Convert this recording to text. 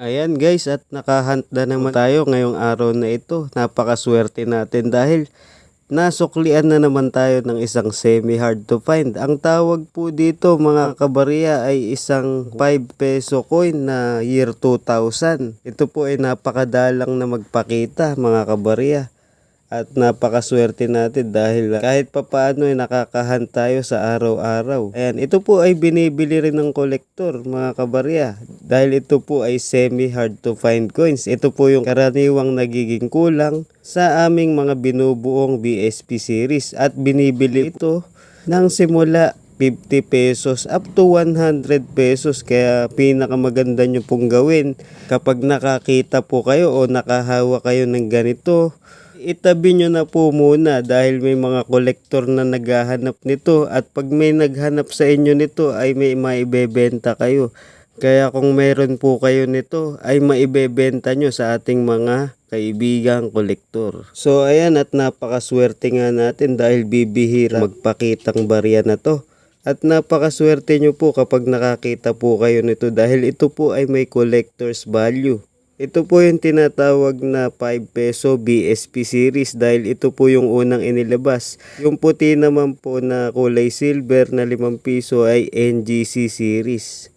Ayan guys at nakahunt na naman tayo ngayong araw na ito. Napakaswerte natin dahil nasuklian na naman tayo ng isang semi hard to find. Ang tawag po dito mga kabarya ay isang 5 peso coin na year 2000. Ito po ay napakadalang na magpakita mga kabarya. At napakaswerte natin dahil kahit papaano ay nakakahan tayo sa araw-araw. Ayan, ito po ay binibili rin ng kolektor mga kabarya. Dahil ito po ay semi hard to find coins. Ito po yung karaniwang nagiging kulang sa aming mga binubuong BSP series. At binibili ito ng simula 50 pesos up to 100 pesos kaya pinakamaganda nyo pong gawin kapag nakakita po kayo o nakahawa kayo ng ganito itabi nyo na po muna dahil may mga kolektor na naghahanap nito at pag may naghanap sa inyo nito ay may maibebenta kayo. Kaya kung meron po kayo nito ay maibebenta nyo sa ating mga kaibigang kolektor. So ayan at napakaswerte nga natin dahil bibihira magpakitang barya na to. At napakaswerte nyo po kapag nakakita po kayo nito dahil ito po ay may collector's value. Ito po yung tinatawag na 5 peso BSP series dahil ito po yung unang inilabas. Yung puti naman po na kulay silver na 5 piso ay NGC series.